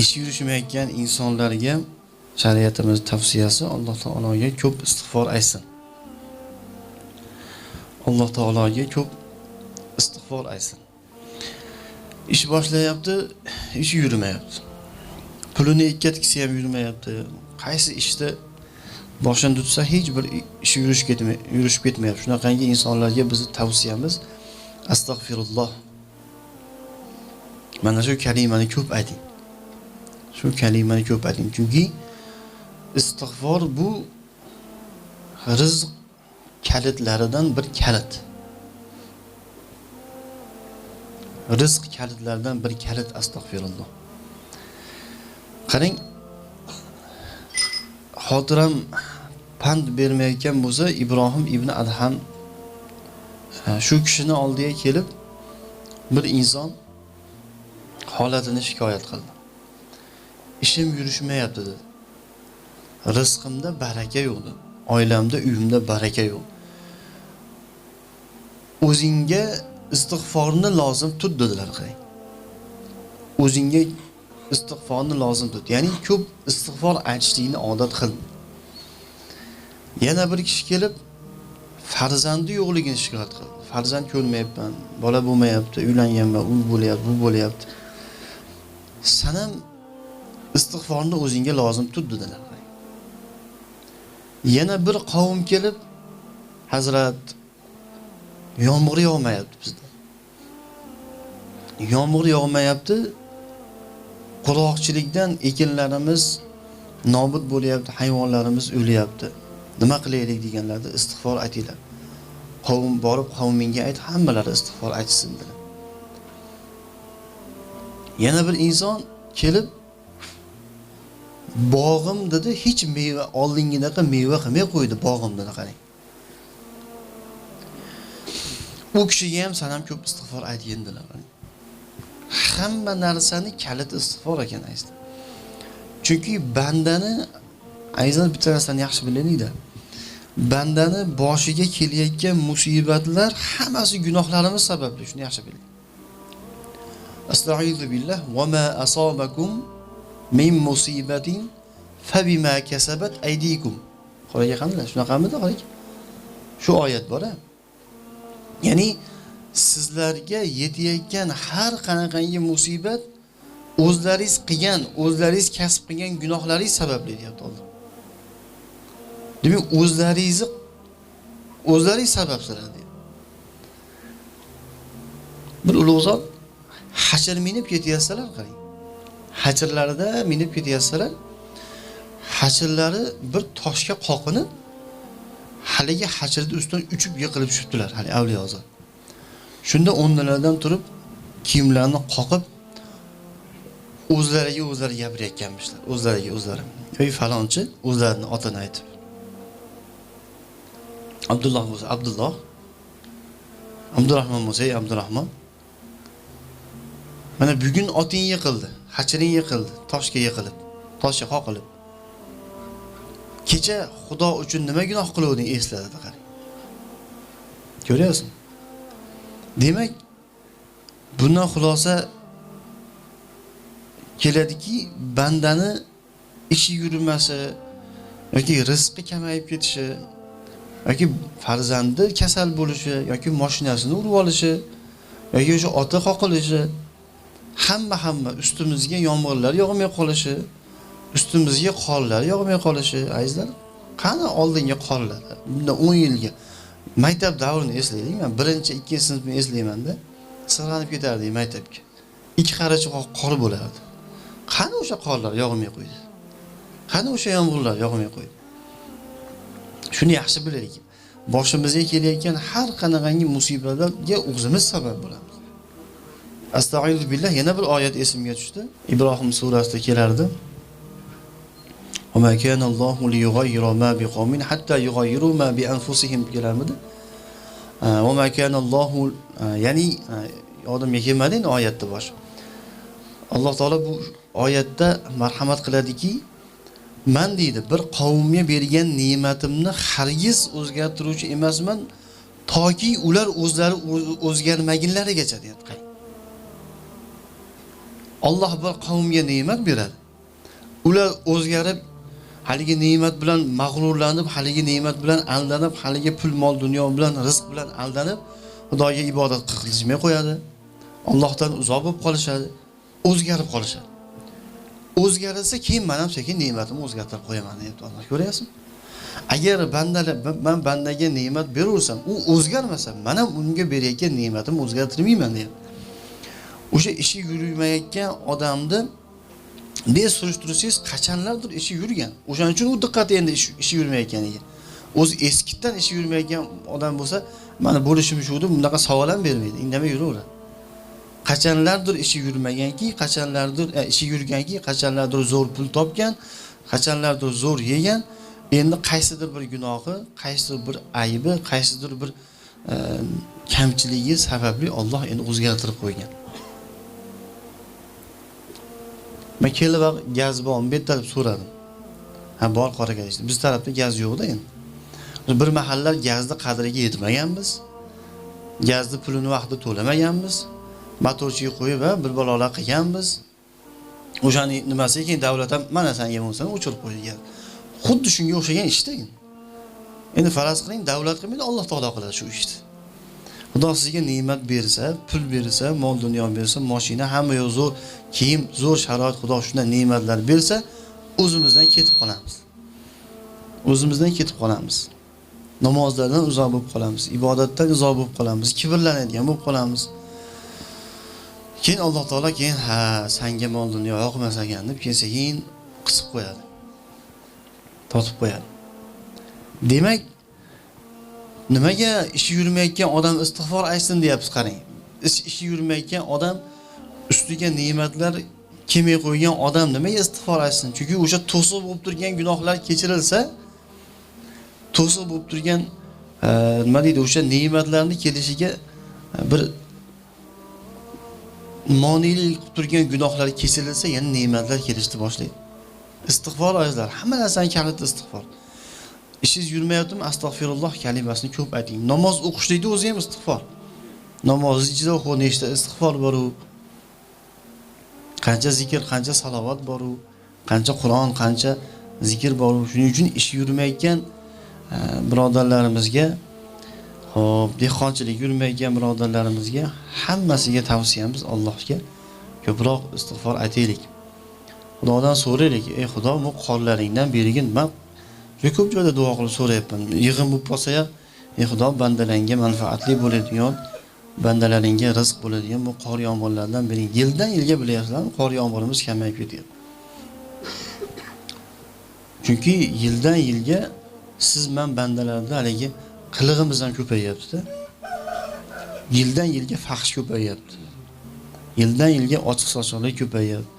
ish yurishmayotgan insonlarga shariatimiz tavsiyasi alloh taologa ko'p istig'for aytsin. Alloh taologa ko'p istig'for aytsin. Ish boshlayapti ishi yurmayapti. Pulini ikkatgisi ham yurmayapti. Qaysi ishda boshini tutsa hech bir ishi yurish ketmay yurishib ketmayapti. Shunaqangi insonlarga bizni tavsiyamiz astag'firulloh mana shu kalimani ko'p ayting. Shu kalimani ko'p ayting chunki istig'for bu rizq kalitlaridan bir kalit. Rizq kalitlaridan bir kalit astag'firulloh. Qarang xotiram pand bermayotgan bo'lsa ibrohim ibn adham shu kishini oldiga kelib bir inson holatini shikoyat qildi. Ishim yurishmayapti dedi. Rizqimda baraka yo'q dedi oilamda uyimda baraka yo'q o'zingga istig'forni lozim tut dedilar qarang o'zingga istig'forni lozim tut. Ya'ni ko'p istig'for aytishlikni odat qil yana bir kishi kelib farzandi yo'qligini shikoyat qildi. Farzand ko'rmayapman bola bo'lmayapti uylanganman u bo'lyapti bu bo'lyapti. San ham istig'forni o'zingga lozim tut dedilar. Yana bir qavm kelib hazrat yomg'ir yog'mayapti bizda. Yomg'ir yog'mayapti qurg'oqchilikdan ekinlarimiz nobud bo'lyapti hayvonlarimiz o'lyapti. Nima qilaylik deganlarda istig'for aytinglar. Qavm borib qavmingga ayt hammalari istig'for aytsin dedi yana bir inson kelib bog'im dedi hech meva oldingidaqa meva qilmay qo'ydi bog'im dedi qarang. U kishiga ham san ham ko'p istig'for aytgin dedilar hamma narsani kaliti istig'for ekan aytdi. Chunki bandani azizlar bitta narsani yaxshi bilaylikda bandani boshiga kelayotgan musibatlar hammasi gunohlarimiz sababli shuni yaxshi biling. Astaizu billah va ma asobakum min musibatin fabima kasabat aydikum. Qoraga qanday shunaqamidi qarang shu oyat bor a ya'ni sizlarga yetayotgan har qanaqangi musibat o'zlaringiz qilgan o'zlaringiz kasb qilgan gunohlaringiz sababli deyapti Alloh demak o'zlaringizni o'zlaringiz sababsizlar deyapti. Bir ulug' zot hashar minib ketyapsalar qarang hajrlarida minib ketyapsalar hajrlari bir toshga qoqinib haligi hajrni ustidan uchib yiqilib tushibdilar hali avliyo zot shunda o'rnilaridan turib kiyimlarini qoqib o'zlariga o'zlari gapirayotganmishlar o'zlariga o'zlari. Ey falonchi o'zlarini otini aytib. Abdulloh bo'lsa abdulloh abdurahmon bo'lsa ey abdurahmon mana bugun oting yiqildi hachiring yiqildi toshga yiqilib toshga qoqilib. Kecha xudo uchun nima gunoh qiluvding esladi qarang ko'ryapsizmi? Demak bundan xulosa keladiki bandani ishi yurmasi yoki rizqi kamayib ketishi yoki farzandi kasal bo'lishi yoki moshinasini urib olishi yoki o'sha oti qoqilishi hamma hamma ustimizga yomg'irlar yog'may qolishi ustimizga qorlar yog'may qolishi azizlar qani oldingi qorlar bundan o'n yilga. Maktab davrini eslaylik man birinchi ikkinchi sinfni eslaymanda sirg'anib ketardik maktabga. Ikki qarachi qor bo'lardi. Qani o'sha qorlar yog'may qo'ydi? Qani o'sha yomg'irlar yog'may qo'ydi? Shuni yaxshi bilaylik. Boshimizga kelayotgan har qanaqangi musibatlarga o'zimiz sabab bo'lamiz. astag'iylu billah yana bir oyat esimga tushdi ibrohim surasida kelardi وما كان الله ليغير ما بقوم حتى يغيروا ما بأنفسهم kelarmidi وما كان الله ya'ni yodimga kelmadi endi oyatni boshi alloh taolo bu oyatda marhamat qiladiki man deydi bir qavmga bergan ne'matimni hargiz o'zgartiruvchi emasman toki ular o'zlari o'zgarmagunlarigacha deyapti qarang Alloh bir qavmga ne'mat beradi. Ular o'zgarib haligi ne'mat bilan mag'rurlanib, haligi ne'mat bilan aldanib, haligi pul mol dunyo bilan rizq bilan aldanib, Xudoga ibodat qilishmay qo'yadi. Allohdan uzoq bo'lib qolishadi, o'zgarib qolishadi. O'zgarilsa keyin men ham sekin ne'matimni o'zgartirib qo'yaman deyapti Alloh. Ko'ryapsizmi? Agar bandalar men bandaga ne'mat beraversam, u o'zgarmasa, men ham unga berayotgan ne'matimni o'zgartirmayman deyapti. O'sha ishi yurmayotgan odamni be surishtirsangiz qachonlardir ishi yurgan. O'shaning uchun u diqqati endi ishi yurmayotganiga. O'zi eskitdan ishi yurmayotgan odam bo'lsa, mana bo'lishim shu deb bunaqa savol ham bermaydi. Indamay yuraveradi. Qachonlardir ishi yurmaganki, qachonlardir e, ishi yurganki, qachonlardir zo'r pul topgan, qachonlardir zo'r yegan, endi qaysidir bir gunohi, qaysidir bir aybi, qaysidir bir e, kamchiligi sababli Alloh endi o'zgartirib qo'ygan. Man kelib vaqt gaz bormi, bu yerda deb so'radim. Ha, bor qoraga deyishdi Biz tarafda gaz yo'qda endi. Bir mahallar gazni qadriga yetmaganmiz. Gazni pulini vaqtida to'lamaganmiz. Motorchiga qo'yib va bir balolar qilganmiz. O'shani nimasi keyin davlat ham mana senga bo'lsa o'chirib qo'ygan. Xuddi shunga o'xshagan ishda endi. Endi faraz qiling, davlat qilmaydi, Alloh taolo qiladi shu ishni. Xudo sizga ne'mat bersa, pul bersa, mol dunyo bersa, mashina, hamma yo'q zo'r, kiyim, zo'r sharoit Xudo shunday ne'matlar bersa, o'zimizdan ketib qolamiz. O'zimizdan ketib qolamiz. Namozlardan uzoq bo'lib qolamiz, ibodatdan uzoq bo'lib qolamiz, kibrlanadigan bo'lib qolamiz. Keyin Alloh taolo keyin ha, senga mol dunyo yoqmas ekan deb keyin sekin qisib qo'yadi. Totib qo'yadi. Demak, nimaga ishi yurmayotgan odam istig'for aytsin deyapsiz qarang. Ishi yurmayotgan odam ustiga ne'matlar kelmay qo'ygan odam nimaga istig'for aytsin? Chunki o'sha to'siq bo'lib turgan gunohlar kechirilsa, to'siq bo'lib turgan e, nima deydi, o'sha ne'matlarni kelishiga e, bir monelik qilib turgan gunohlar kechirilsa, yana ne'matlar kelishni boshlaydi. Istig'for azizlar, hamma narsaning kaliti istig'for. Ishingiz yurmayaptimi? Astagfirulloh kalimasini ko'p ayting. Namoz o'qishlikni o'zi ham istig'for. Namoz ichida nechta istig'for bor u. Qancha zikr, qancha salovat boru. Qancha Qur'on, qancha zikr boru. Shuning uchun ish yurmayotgan e, birodarlarimizga Xo'p, dehqonchilik yurmayotgan birodarlarimizga hammasiga tavsiyamiz Allohga ko'proq istig'for aytaylik. Xudodan so'raylik, ey Xudo, bu qorlaringdan berigin. Men juda ko'p joyda duo qilib so'rayapman. Yig'in bo'lib qolsa ham, ey Xudo, bandalarga manfaatli bo'ladigan, bandalaringga rizq bo'ladigan bu qor yomg'irlardan bering. Yildan yilga bilyapsizlarmi, qor yomg'irimiz kamayib ketyapti. Chunki yildan yilga siz man bandalarda haligi qilig'imiz ham ko'payyaptida Yildan yilga fahsh ko'payyapti. Yildan yilga ochiq sochiqlik ko'payyapti.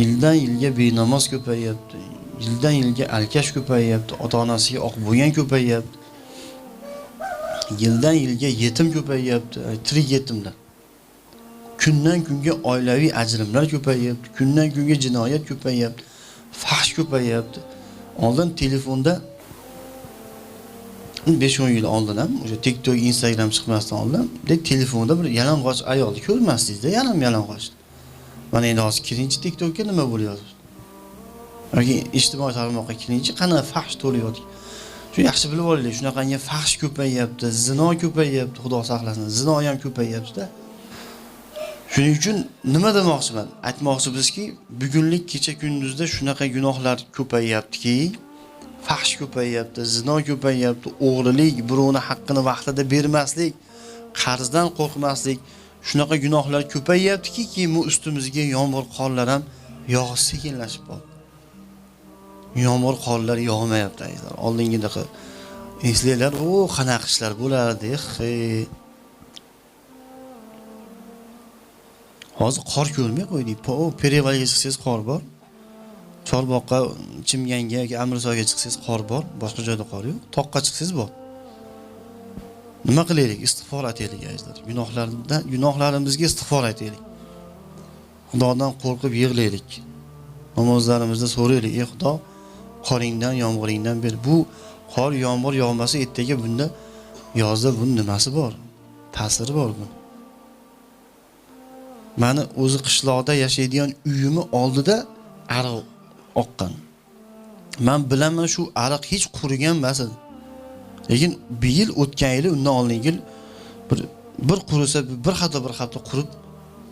Yildan yilga benamoz ko'payyapti. Yildan yilga alkash ko'payyapti. Ota-onasiga oq bo'lgan ko'payyapti. Yildan yilga yetim ko'payyapti, tirik yetimlar. Kundan kunga oilaviy ajrimlar ko'payyapti. Kundan kunga jinoyat ko'payyapti. Fahsh ko'payyapti. Oldin telefonda 5-10 yil oldin ham o'sha TikTok, Instagram chiqmasdan oldin telefonda bir yalang'och ayolni ko'rmasdingiz-da, yalam yalang'och. Mana endi hozir kiringchi TikTokka nima bo'lyapti? yoki ijtimoiy tarmoqqa kiringchi qanaqa fahsh to'layotgan Shu yaxshi bilib olaylik, shunaqangi fahsh ko'payyapti, zino ko'payyapti, Xudo saqlasin. Zino ham ko'payyaptida Shuning uchun nima demoqchiman? Aytmoqchi bizki, bugunlik kecha kunduzda shunaqa gunohlar ko'payyaptiki, fahsh ko'payyapti, zino ko'payyapti, o'g'rilik, birovni haqqini vaqtida bermaslik, qarzdan qo'rqmaslik, shunaqa gunohlar ko'payyaptiki, keyin bu ustimizga yomg'ir qorlar ham yog'i sekinlashib qoldi. Yomg'ir qorlar yog'mayapti aylar. Oldingidaqa eslaylar, o qanaqa ishlar bo'lardi. E. Hozir qor ko'rmay qo'ydik. Po, chiqsangiz qor bor. Chorboqqa, Chimganga yoki Amrisoyga chiqsangiz qor bor, boshqa joyda qor yo'q. Toqqa chiqsangiz bor. Nima qilaylik? Istig'for aytaylik azizlar. Gunohlardan, gunohlarimizga istig'for aytaylik. Xudodan qo'rqib yig'laylik. Namozlarimizda so'raylik, ey Xudo, qoringdan, yomg'iringdan ber. Bu qor, yomg'ir yog'masa ertaga bunda yozda buni nimasi bor? Ta'siri bor buni mani o'zi qishloqda yashaydigan uyimni oldida ariq oqqan man bilaman shu ariq hech qurigan emas edi lekin bu yil o'tgan yili undan oldingi yil bir bir qurisa bir hafta bir hafta qurib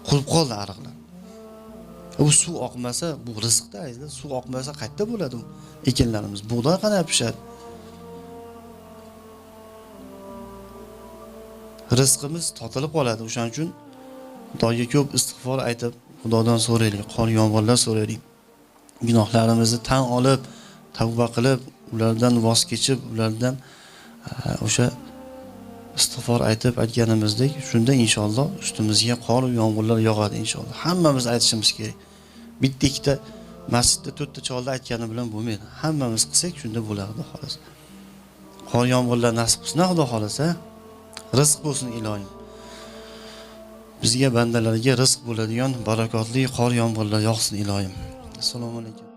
qurib qoldi ariqlar E, u suv oqmasa bu rizqda azizlar suv oqmasa qayerda bo'ladi u ekinlarimiz? Bug'doy qanday pishadi? Rizqimiz totilib qoladi. O'shaning uchun xudoga ko'p istig'for aytib xudodan so'raylik qor yomg'irlar so'raylik. Gunohlarimizni tan olib tavba qilib ulardan voz kechib ulardan e, o'sha istig'for aytib aytganimizdek shunda inshaalloh ustimizga qor yomg'irlar yog'adi inshaalloh. Hammamiz aytishimiz kerak. Bitta ikkita masjidda to'rtta cholni aytgani bilan bo'lmaydi. Hammamiz qilsak shunda bo'ladi xudo xohlasa qor yomg'irlar nasib qilsin. Xudo xohlasa rizq bo'lsin ilohim bizga bandalarga rizq bo'ladigan barakotli qor yomg'irlar yog'sin ilohim assalomu alaykum.